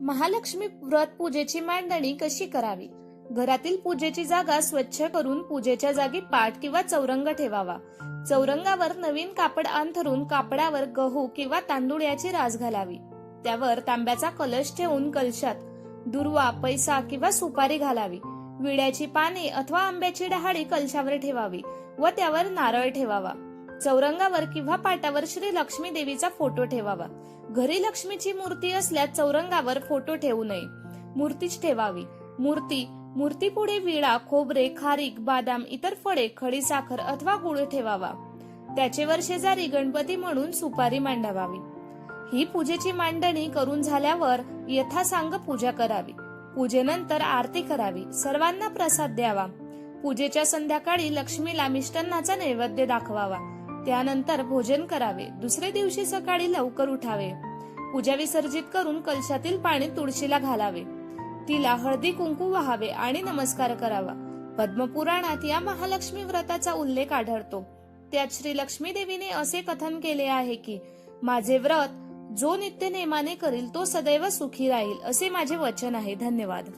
महालक्ष्मी व्रत पूजेची मांडणी कशी करावी? घरातील पूजेची जागा स्वच्छ करून पूजेच्या जागी पाट किंवा चौरंग ठेवावा. चौरंगावर नवीन कापड अंथरून कापडावर गहू किंवा तांदूळ याची रास घालावी. त्यावर तांब्याचा कलश ठेवून कलशात दुर्वा पैसा किंवा सुपारी घालावी. विड्याची पाने अथवा आंब्याची डहाळी कलशावर ठेवावी व त्यावर नारळ ठेवावा. चौरंगावर किंवा पाटावर श्री लक्ष्मी देवीचा फोटो ठेवावा. घरी लक्ष्मीची मूर्ती असल्यास चौरंगावर फोटो ठेवू नये. मूर्तीच ठेवावी. मूर्ती मूर्ती पुढे विळा खोबरे खारीक बादाम इतर फळे खडीसाखर अथवा गुळ ठेवावा. त्याचेवर शेजारी गणपती म्हणून सुपारी मांडावावी. ही पूजेची मांडणी करून झाल्यावर यथासांग पूजा करावी. पूजेनंतर आरती करावी. सर्वांना प्रसाद द्यावा. पूजेच्या संध्याकाळी लक्ष्मीला मिष्टान्नाचा नैवेद्य दाखवावा. त्यानंतर भोजन करावे. दुसरे दिवशी सकाळी लवकर उठावे. पूजा विसर्जित करून कलशातील पाणी तुळशीला घालावे. तिला हळदी कुंकू व्हावे आणि नमस्कार करावा. पद्मपुराणात या महालक्ष्मी व्रताचा उल्लेख आढळतो. त्यात श्री लक्ष्मी देवीने असे कथन केले आहे की माझे व्रत जो नित्य नेमाने करील तो सदैव सुखी राहील असे माझे वचन आहे. धन्यवाद.